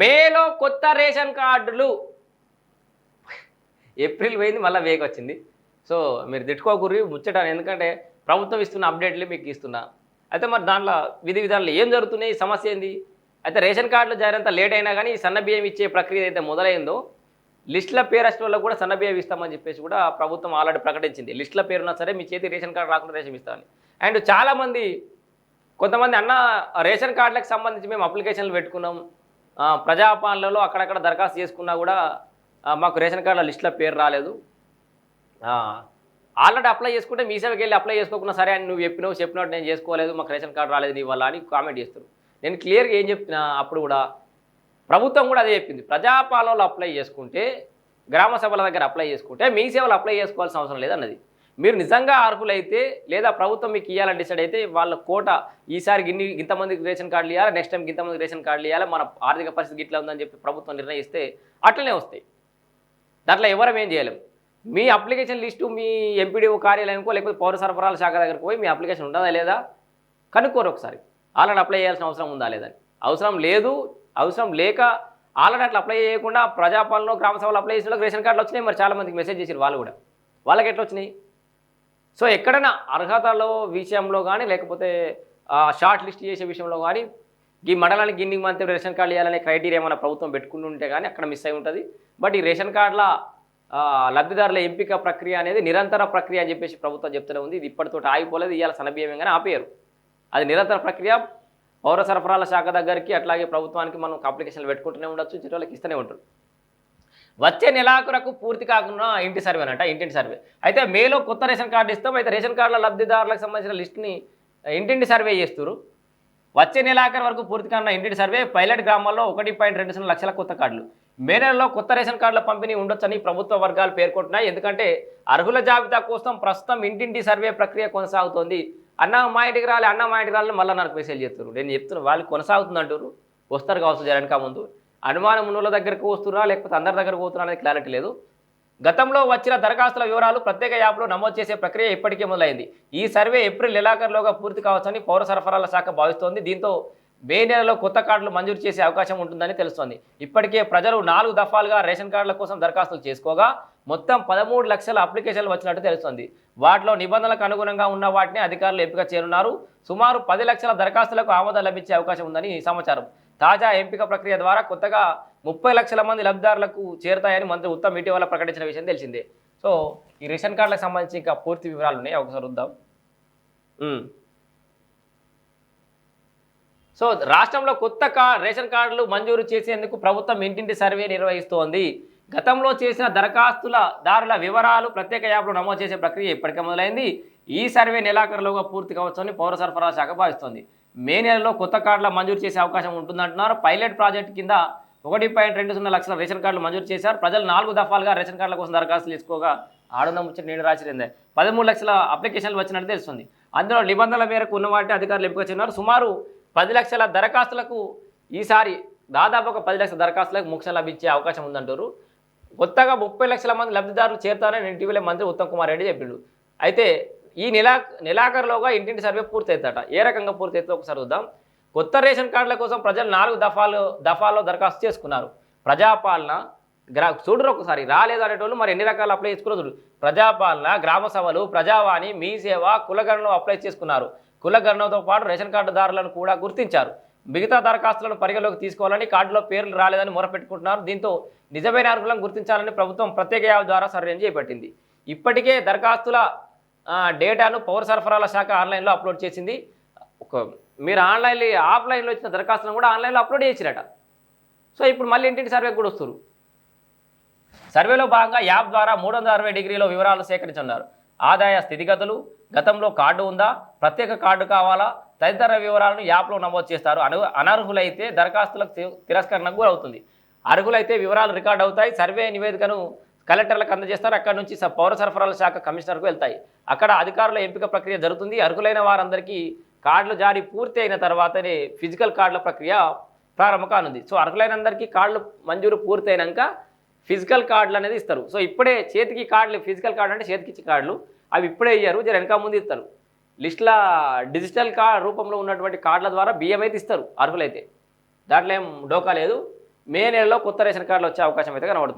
మేలో కొత్త రేషన్ కార్డులు. ఏప్రిల్ పోయింది మళ్ళీ వేగ వచ్చింది సో మీరు తిట్టుకోకూరి ముచ్చటాను ఎందుకంటే ప్రభుత్వం ఇస్తున్న అప్డేట్లే మీకు ఇస్తున్నా. అయితే మరి దాంట్లో విధి విధానాలు ఏం జరుగుతున్నాయి? సమస్య ఏంది? అయితే రేషన్ కార్డులు జారంత లేట్ అయినా కానీ ఈ ఇచ్చే ప్రక్రియ అయితే మొదలైందో లిస్టుల పేరు వచ్చిన వాళ్ళకు కూడా సన్నబియ్యం ఇస్తామని చెప్పేసి కూడా ప్రభుత్వం ఆల్రెడీ ప్రకటించింది. లిస్టుల పేరున్నా సరే మీ చేతి రేషన్ కార్డు రాకుండా రేషన్ ఇస్తామని. అండ్ చాలామంది కొంతమంది అన్న రేషన్ కార్డులకు సంబంధించి మేము అప్లికేషన్లు పెట్టుకున్నాం. ప్రజాపాలనలో అక్కడక్కడ దరఖాస్తు చేసుకున్నా కూడా మాకు రేషన్ కార్డుల లిస్టులో పేరు రాలేదు. ఆల్రెడీ అప్లై చేసుకుంటే మీ సేవకి వెళ్ళి అప్లై చేసుకోకుండా సరే అని నువ్వు చెప్పినావు చెప్పినట్టు నేను చేసుకోలేదు మాకు రేషన్ కార్డు రాలేదు నీ వల్ల అని కామెంట్ చేస్తారు. నేను క్లియర్గా ఏం చెప్తున్నా అప్పుడు కూడా ప్రభుత్వం కూడా అదే చెప్పింది. ప్రజాపాలనలో అప్లై చేసుకుంటే గ్రామ సభల దగ్గర అప్లై చేసుకుంటే మీ సేవలు అప్లై చేసుకోవాల్సిన అవసరం లేదన్నది. మీరు నిజంగా అర్హులైతే లేదా ప్రభుత్వం మీకు ఇవ్వాలని డిసైడ్ అయితే వాళ్ళ కోట ఈసారి ఇన్ని ఇంతమందికి రేషన్ కార్డులు ఇవ్వాలి నెక్స్ట్ టైంకి ఇంతమందికి రేషన్ కార్డులు ఇవ్వాలి మన ఆర్థిక పరిస్థితి ఇట్లా ఉందని చెప్పి ప్రభుత్వం నిర్ణయిస్తే అట్లనే వస్తాయి. దాంట్లో ఎవరం ఏం చేయలేం. మీ అప్లికేషన్ లిస్టు మీ ఎంపీడీఓ కార్యాలయంకో లేకపోతే పౌర సరఫరాల శాఖ దగ్గరకు పోయి మీ అప్లికేషన్ ఉందా లేదా? కనుక్కోరు ఒకసారి. ఆల్రెడీ అప్లై చేయాల్సిన అవసరం ఉందా లేదని అవసరం లేదు అవసరం లేక ఆల్రెడీ అట్లా అప్లై చేయకుండా ప్రజాపాలన గ్రామ సభలు అప్లై చేసిన రేషన్ కార్డులు వచ్చినాయి. మరి చాలామందికి మెసేజ్ చేసారు వాళ్ళు కూడా. వాళ్ళకి ఎట్లా వచ్చినాయి? సో ఎక్కడైనా అర్హతలో విషయంలో కానీ లేకపోతే షార్ట్ లిస్ట్ చేసే విషయంలో కానీ ఈ మండలానికి గిన్ని మంత్రి రేషన్ కార్డు ఇవ్వాలనే క్రైటీరియా మన ప్రభుత్వం పెట్టుకుని ఉంటే కానీ అక్కడ మిస్ అయి ఉంటుంది. బట్ ఈ రేషన్ కార్డుల లబ్ధిదారుల ఎంపిక ప్రక్రియ అనేది నిరంతర ప్రక్రియ అని చెప్పేసి ప్రభుత్వం చెప్తూనే ఉంది. ఇది ఇప్పటితో ఆగిపోలేదు. ఇవాళ సనబియ్యం కానీ ఆపేయరు. అది నిరంతర ప్రక్రియ. పౌర సరఫరాల శాఖ దగ్గరికి అట్లాగే ప్రభుత్వానికి మనం అప్లికేషన్లు పెట్టుకుంటూనే ఉండొచ్చు. చిన్న వాళ్ళకి ఇస్తూనే ఉంటారు. వచ్చే నెలాఖరకు పూర్తి కాకుండా ఇంటి సర్వే అంట ఇంటింటి సర్వే. అయితే మేలో కొత్త రేషన్ కార్డు ఇస్తాం అయితే రేషన్ కార్డుల లబ్ధిదారులకు సంబంధించిన లిస్ట్ని ఇంటింటి సర్వే చేస్తారు వచ్చే నెలాఖరు వరకు పూర్తి కానున్న ఇంటింటి సర్వే పైలట్ గ్రామాల్లో ఒకటి పాయింట్ రెండు సున్నా లక్షల కొత్త కార్డులు. మే నెలలో కొత్త రేషన్ కార్డుల పంపిణీ ఉండొచ్చని ప్రభుత్వ వర్గాలు పేర్కొంటున్నాయి. ఎందుకంటే అర్హుల జాబితా కోసం ప్రస్తుతం ఇంటింటి సర్వే ప్రక్రియ కొనసాగుతోంది. అన్న మా ఇంటికి రాలి అన్న మా ఇంటికి రాలని మళ్ళీ నాకు మెసేజ్ చేస్తారు నేను చెప్తున్నాను వాళ్ళు కొనసాగుతుంది అంటారు వస్తారు కావచ్చు జరగక ముందు. అనుమానం ఉన్నోళ్ళ దగ్గరకు వస్తున్నా లేకపోతే అందరి దగ్గరకు పోతున్నా అనేది క్లారిటీ లేదు. గతంలో వచ్చిన దరఖాస్తుల వివరాలు ప్రత్యేక యాప్లో నమోదు చేసే ప్రక్రియ ఇప్పటికే మొదలైంది. ఈ సర్వే ఏప్రిల్ నెలాఖరులోగా పూర్తి కావచ్చని పౌర సరఫరాల శాఖ భావిస్తోంది. దీంతో మే నెలలో కొత్త కార్డులు మంజూరు చేసే అవకాశం ఉంటుందని తెలుస్తోంది. ఇప్పటికే ప్రజలు నాలుగు దఫాలుగా రేషన్ కార్డుల కోసం దరఖాస్తులు చేసుకోగా మొత్తం పదమూడు లక్షల అప్లికేషన్లు వచ్చినట్టు తెలుస్తోంది. వాటిలో నిబంధనలకు అనుగుణంగా ఉన్న వాటిని అధికారులు ఎంపిక చేరున్నారు సుమారు పది లక్షల దరఖాస్తులకు ఆమోదం లభించే అవకాశం ఉందని సమాచారం. తాజా ఎంపిక ప్రక్రియ ద్వారా కొత్తగా ముప్పై లక్షల మంది లబ్ధిదారులకు చేరుతాయని మంత్రి ఉత్తమ్ ఇటీవల ప్రకటించిన విషయం తెలిసిందే. సో ఈ రేషన్ కార్డులకు సంబంధించి ఇంకా పూర్తి వివరాలు ఉన్నాయి. ఒకసారి వద్దాం సో రాష్ట్రంలో కొత్త రేషన్ కార్డులు మంజూరు చేసేందుకు ప్రభుత్వం ఇంటింటి సర్వే నిర్వహిస్తోంది. గతంలో చేసిన దరఖాస్తుల దారుల వివరాలు ప్రత్యేక యాప్లో నమోదు చేసే ప్రక్రియ ఇప్పటికే మొదలైంది. ఈ సర్వే నెలాఖరులోగా పూర్తి కావచ్చని పౌర సరఫరాల శాఖ భావిస్తోంది. మే నెలలో కొత్త కార్డుల మంజూరు చేసే అవకాశం ఉంటుందంటున్నారు. పైలట్ ప్రాజెక్ట్ కింద ఒకటి పాయింట్ రెండు సున్నా లక్షల రేషన్ కార్డులు మంజూరు చేశారు. ప్రజలు నాలుగు దఫాలుగా రేషన్ కార్డుల కోసం దరఖాస్తులు తీసుకోగా ఆడున్న ముచ్చట నేను రాసిరిందే. పదమూడు లక్షల అప్లికేషన్లు వచ్చినట్టు తెలుస్తుంది. అందులో నిబంధనల మేరకు ఉన్న వాటిని అధికారులు ఎంపిక చేస్తున్నారు. సుమారు పది లక్షల దరఖాస్తులకు ఈసారి దాదాపు ఒక పది లక్షల దరఖాస్తులకు మోక్షం లభించే అవకాశం ఉందంటారు. కొత్తగా ముప్పై లక్షల మంది లబ్ధిదారులు చేరుతారని ఇటీవలే మంత్రి ఉత్తమ్ కుమార్ రెడ్డి చెప్పిండు. అయితే ఈ నెలా నెలాఖరులోగా ఇంటింటి సర్వే పూర్తవుతాట ఏ రకంగా పూర్తవుతుందో ఒకసారి చూద్దాం. కొత్త రేషన్ కార్డుల కోసం ప్రజలు నాలుగు దఫాలు దఫాల్లో దరఖాస్తు చేసుకున్నారు. ప్రజాపాలన గ్రా చూడరు ఒకసారి రాలేదు అనేటోళ్ళు మరి ఎన్ని రకాలు అప్లై చేసుకున్నారు చూడు. ప్రజాపాలన గ్రామ సభలు ప్రజావాణి మీ సేవ కులగణలో అప్లై చేసుకున్నారు. కులగణంతో పాటు రేషన్ కార్డుదారులను కూడా గుర్తించారు. మిగతా దరఖాస్తులను పరిగణలోకి తీసుకోవాలని కార్డులో పేర్లు రాలేదని మొరపెట్టుకుంటున్నారు. దీంతో నిజమైన అర్హులను గుర్తించాలని ప్రభుత్వం ప్రత్యేక యాప్ ద్వారా సర్వే చేపట్టింది. ఇప్పటికే దరఖాస్తుల డేటాను పౌర సరఫరాల శాఖ ఆన్లైన్లో అప్లోడ్ చేసింది. ఒక మీరు ఆన్లైన్లో ఆఫ్లైన్లో వచ్చిన దరఖాస్తులను కూడా ఆన్లైన్లో అప్లోడ్ చేసిరట. సో ఇప్పుడు మళ్ళీ ఇంటింటి సర్వేకి కూడా వస్తారు సర్వేలో భాగంగా యాప్ ద్వారా మూడు వందల అరవై డిగ్రీలో వివరాలు సేకరించున్నారు ఆదాయ స్థితిగతులు గతంలో కార్డు ఉందా? ప్రత్యేక కార్డు కావాలా? తదితర వివరాలను యాప్లో నమోదు చేస్తారు. అను అనర్హులైతే దరఖాస్తులకు తిరస్కరణకు గురవుతుంది. అర్హులైతే వివరాలు రికార్డ్ అవుతాయి. సర్వే నివేదికను కలెక్టర్లకు అందజేస్తారు. అక్కడ నుంచి పౌర సరఫరాల శాఖ కమిషనర్కు వెళ్తాయి. అక్కడ అధికారుల ఎంపిక ప్రక్రియ జరుగుతుంది. అర్హులైన వారందరికీ కార్డులు జారీ పూర్తి అయిన తర్వాతనే ఫిజికల్ కార్డుల ప్రక్రియ ప్రారంభం కానుంది. సో అర్హులైనందరికీ కార్డులు మంజూరు పూర్తయినాక ఫిజికల్ కార్డులు అనేది ఇస్తారు. సో ఇప్పుడే చేతికి కార్డులు ఫిజికల్ కార్డు అంటే చేతికిచ్చే కార్డులు. అవి ఇప్పుడే ఇయ్యారు జర వెనక ముందు ఇస్తారు. లిస్టుల డిజిటల్ కార్డ్ రూపంలో ఉన్నటువంటి కార్డుల ద్వారా బియ్యం అయితే ఇస్తారు అర్హులైతే. దాంట్లో ఏం డోకా లేదు. మే నెలలో కొత్త రేషన్ కార్డులు వచ్చే అవకాశం అయితే కనబడుతుంది.